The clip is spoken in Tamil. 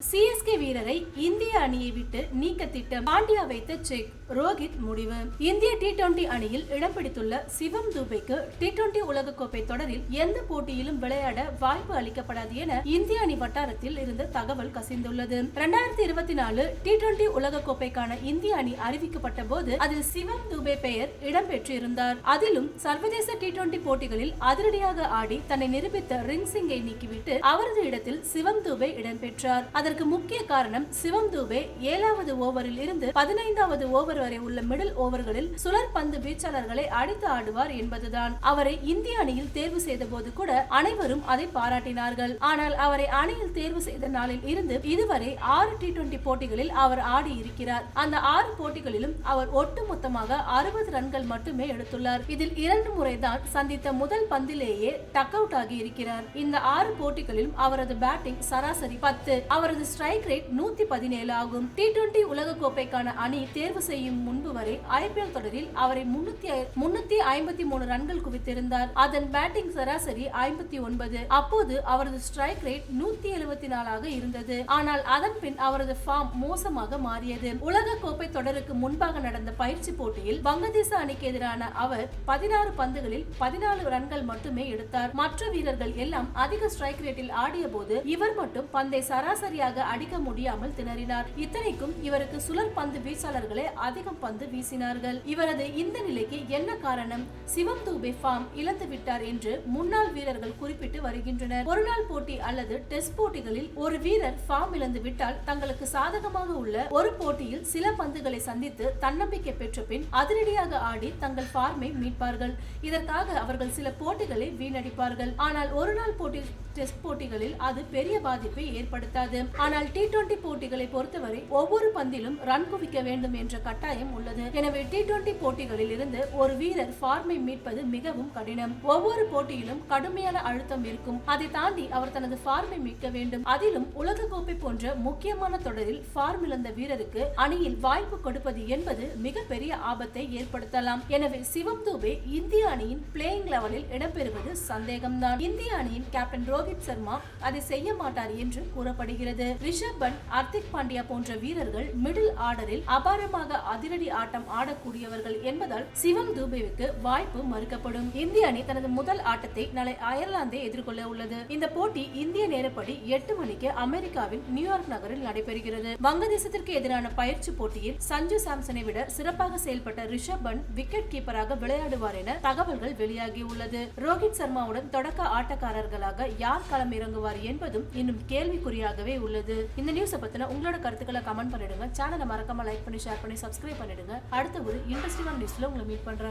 சிஎஸ்கே வீரரை இந்திய அணியை விட்டு நீக்க திட்டம் பாண்டியா வைத்த செக் ரோஹித் முடிவு. இந்திய டி டுவெண்டி அணியில் இடம் பிடித்துள்ள சிவம் துபைக்கு டி டுவெண்டி உலகக்கோப்பை தொடரில் எந்த போட்டியிலும் விளையாட வாய்ப்பு அளிக்கப்படாது என இந்திய அணி வட்டாரத்தில் இருந்து தகவல் கசிந்துள்ளது. இரண்டாயிரத்தி இருபத்தி நாலு டி டுவெண்டி உலகக்கோப்பைக்கான இந்திய அணி அறிவிக்கப்பட்ட போது அதில் சிவம் துபே பெயர் இடம்பெற்றிருந்தார் அதிலும் சர்வதேச டி டுவெண்டி போட்டிகளில் அதிரடியாக ஆடி தன்னை நிரூபித்த ரிங் சிங்கை நீக்கிவிட்டு அவரது இடத்தில் சிவம் துபே இடம்பெற்றார் அதற்கு முக்கிய காரணம் சிவம் தூபே ஏழாவது ஓவரில் இருந்து பதினைந்தாவது ஓவர் வரை உள்ள மிடில் ஓவர்களில் சுழற் பந்து வீச்சாளர்களை அடித்து ஆடுவார் என்பதுதான். அவரை இந்திய அணியில் தேர்வு செய்த போது கூட அனைவரும் அதை பாராட்டினார்கள். ஆனால் அவரை அணியில் தேர்வு செய்த நாளில் இருந்து இதுவரை ஆறு டி டுவெண்டி போட்டிகளில் அவர் ஆடி இருக்கிறார். அந்த ஆறு போட்டிகளிலும் அவர் ஒட்டுமொத்தமாக அறுபது ரன்கள் மட்டுமே எடுத்துள்ளார். இதில் இரண்டு முறைதான் சந்தித்த முதல் பந்திலேயே டக் அவுட் ஆகி இருக்கிறார் இந்த ஆறு போட்டிகளிலும் அவரது பேட்டிங் சராசரி பத்து. அவரது அவரது ஸ்ட்ரைக் ரேட் நூத்தி பதினேழு ஆகும். டி டுவெண்டி உலகக்கோப்பைக்கான அணி தேர்வு செய்யும் முன்பு வரை ஐபிஎல் தொடரில் அவரை முன்னூத்தி முன்னூத்தி ஐம்பத்தி மூணு ரன்கள் குவித்திருந்தார். அதன் பேட்டிங் சராசரி ஐம்பத்தி ஒன்பது. அப்போது அவரது ஸ்ட்ரைக் ரேட் நூத்தி எழுபத்தி நாலாக இருந்தது. ஆனால் அதன் பின் அவரது ஃபார்ம் மோசமாக மாறியது. உலக கோப்பை தொடருக்கு முன்பாக நடந்த பயிற்சி போட்டியில் வங்கதேச அணிக்கு எதிரான அவர் பதினாறு பந்துகளில் பதினாலு ரன்கள் மட்டுமே எடுத்தார். மற்ற வீரர்கள் எல்லாம் அதிக ஸ்ட்ரைக் ரேட்டில் ஆடிய போது இவர் மட்டும் பந்தை சராசரியாக சரியாக அடிக்க முடியாமல் திணறினார். இத்தனைக்கும் இவருக்கு சுழல் பந்து வீச்சாளர்களே அதிகம் பந்து வீசினார்கள். இவரது இந்த நிலைக்கு என்ன காரணம்? சிவம் தூபே ஃபார்ம் இழந்து விட்டார் என்று முன்னாள் வீரர்கள் குறிப்பிட்டு வருகின்றனர். ஒருநாள் போட்டி அல்லது டெஸ்ட் போட்டிகளில் ஒரு வீரர் ஃபார்ம் இழந்து விட்டால் தங்களுக்கு சாதகமாக உள்ள ஒரு போட்டியில் சில பந்துகளை சந்தித்து தன்னம்பிக்கை பெற்ற பின் அதிரடியாக ஆடி தங்கள் ஃபார்மை மீட்பார்கள். இதற்காக அவர்கள் சில போட்டிகளை வீணடிப்பார்கள். ஆனால் ஒரு நாள் போட்டி டெஸ்ட் போட்டிகளில் அது பெரிய பாதிப்பை ஏற்படுத்தாது. ஆனால் டி டுவெண்டி போட்டிகளை பொறுத்தவரை ஒவ்வொரு பந்திலும் ரன் குவிக்க வேண்டும் என்ற கட்டாயம் உள்ளது. எனவே டி டுவெண்டி போட்டிகளில் இருந்து ஒரு வீரர் ஃபார்மை மீட்பது மிகவும் கடினம். ஒவ்வொரு போட்டியிலும் கடுமையான அழுத்தம் இருக்கும். அதை தாண்டி அவர் தனது ஃபார்மை மீட்க வேண்டும். அதிலும் உலகக்கோப்பை போன்ற முக்கியமான தொடரில் ஃபார்ம் இழந்த வீரருக்கு அணியில் வாய்ப்பு கொடுப்பது என்பது மிகப்பெரிய ஆபத்தை ஏற்படுத்தலாம். எனவே சிவம் தூபே இந்திய அணியின் பிளேயிங் லெவலில் இடம்பெறுவது சந்தேகம்தான். இந்திய அணியின் கேப்டன் ரோஹித் சர்மா அதை செய்ய மாட்டார் என்று கூறப்படுகிறது. ரிஷப் பண்ட் ஹர்திக் பாண்டியா போன்ற வீரர்கள் மிடில் ஆர்டரில் அபாரமாக அதிரடி ஆட்டம் ஆடக்கூடியவர்கள் என்பதால் சிவம் தூபேவுக்கு வாய்ப்பு மறுக்கப்படும். இந்திய அணி தனது முதல் ஆட்டத்தை நாளை அயர்லாந்தை எதிர்கொள்ள உள்ளது. இந்த போட்டி இந்திய நேரப்படி எட்டு மணிக்கு அமெரிக்காவின் நியூயார்க் நகரில் நடைபெறுகிறது. வங்கதேசத்திற்கு எதிரான பயிற்சி போட்டியில் சஞ்சு சாம்சனை விட சிறப்பாக செயல்பட்ட ரிஷப் பண்ட் விக்கெட் கீப்பராக விளையாடுவார் என தகவல்கள் வெளியாகியுள்ளது. ரோஹித் சர்மாவுடன் தொடக்க ஆட்டக்காரர்களாக யார் களம் இறங்குவார் என்பதும் இன்னும் கேள்விக்குறியாகவே உள்ளது. இந்த நியூஸை பத்தின உங்களோட கருத்துக்களை கமெண்ட் பண்ணிடுங்க. சேனலை மறக்காம லைக் பண்ணி ஷேர் பண்ணி சப்ஸ்கிரைப் பண்ணிடுங்க. அடுத்த ஒரு இன்ட்ரெஸ்டிங்கான நியூஸ்ல உங்களை மீட் பண்றேன்.